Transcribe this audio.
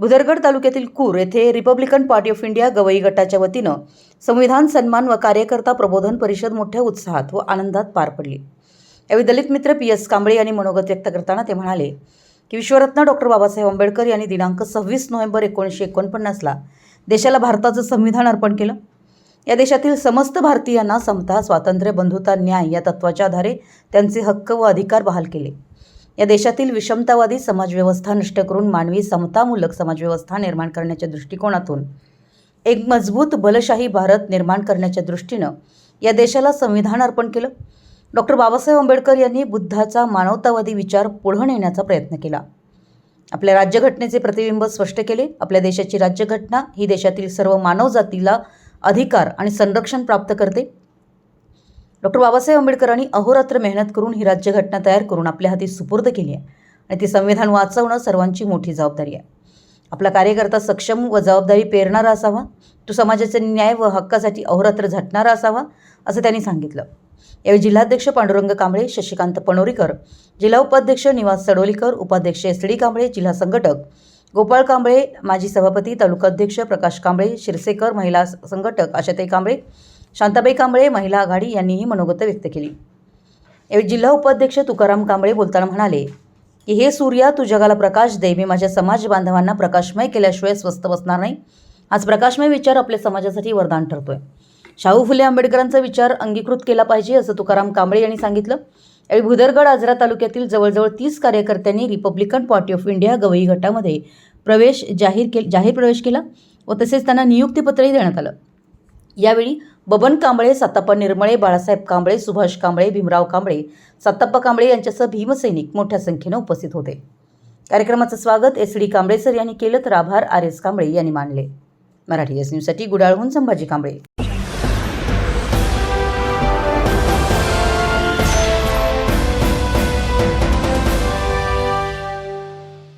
भुदरगड तालुक्यातील कूर येथे Republican Party of India Gavai गटाच्या वतीनं संविधान सन्मान व कार्यकर्ता प्रबोधन परिषद मोठ्या उत्साहात व आनंदात पार पडली. यावेळी दलित मित्र पी एस कांबळे यांनी मनोगत व्यक्त करताना ते म्हणाले की विश्वरत्न डॉक्टर बाबासाहेब आंबेडकर यांनी दिनांक सव्वीस नोव्हेंबर एकोणीसशे एकोणपन्नासला देशाला भारताचं संविधान अर्पण केलं. या देशातील समस्त भारतीयांना समता स्वातंत्र्य बंधुता न्याय या तत्वाच्या आधारे त्यांचे हक्क व अधिकार बहाल केले. या देशातील विषमतावादी समाजव्यवस्था नष्ट करून मानवी समतामूलक समाजव्यवस्था निर्माण करण्याच्या दृष्टिकोनातून एक मजबूत बलशाही भारत निर्माण करण्याच्या दृष्टीनं या देशाला संविधान अर्पण केलं. डॉक्टर बाबासाहेब आंबेडकर यांनी बुद्धाचा मानवतावादी विचार पुढं नेण्याचा प्रयत्न केला. आपल्या राज्यघटनेचे प्रतिबिंब स्पष्ट केले. आपल्या देशाची राज्यघटना ही देशातील सर्व मानवजातीला अधिकार आणि संरक्षण प्राप्त करते. डॉक्टर बाबासाहेब आंबेडकरांनी अहोरात्र मेहनत करून ही राज्यघटना तयार करून आपल्या हाती सुपूर्द केली आहे आणि ती संविधान वाचवणं सर्वांची मोठी जबाबदारी आहे. आपला कार्यकर्ता सक्षम व जबाबदारी पेरणारा असावा तो समाजाच्या न्याय व हक्कासाठी अहोरात्र झटणारा असावा असं त्यांनी सांगितलं. यावेळी जिल्हाध्यक्ष पांडुरंग कांबळे शशिकांत पणोरीकर जिल्हा उपाध्यक्ष निवास सडोलीकर उपाध्यक्ष एस डी कांबळे जिल्हा संघटक गोपाळ कांबळे माजी सभापती तालुकाध्यक्ष प्रकाश कांबळे शिरसेकर महिला संघटक आशाताई कांबळे शांताबाई कांबळे महिला आघाडी यांनीही मनोगत व्यक्त केली. यावेळी जिल्हा उपाध्यक्ष तुकाराम कांबळे बोलताना म्हणाले की हे सूर्या तू जगाला प्रकाश दे. मी माझ्या समाज बांधवांना प्रकाशमय केल्याशिवाय स्वस्त बसणार नाही. आज प्रकाशमय विचार आपल्या समाजासाठी वरदान ठरतोय. शाहू फुले आंबेडकरांचा विचार अंगीकृत केला पाहिजे असं तुकाराम कांबळे यांनी सांगितलं. यावेळी भुदरगड आजरा तालुक्यातील जवळजवळ तीस कार्यकर्त्यांनी Republican Party of India Gavai गटामध्ये प्रवेश जाहीर के जाहीर प्रवेश केला व तसेच त्यांना नियुक्तीपत्रही देण्यात आलं. यावेळी बबन कांबळे सत्ताप्पा निर्मळे बाळासाहेब कांबळे सुभाष कांबळे भीमराव कांबळे सत्ताप्पा कांबळे यांच्यासह भीमसैनिक मोठ्या संख्येनं उपस्थित होते. कार्यक्रमाचं स्वागत एस डी कांबळे सर यांनी केलं तर आभार आर एस कांबळे यांनी मानले. मराठी एस न्यूजसाठी गुडाळहून संभाजी कांबळे.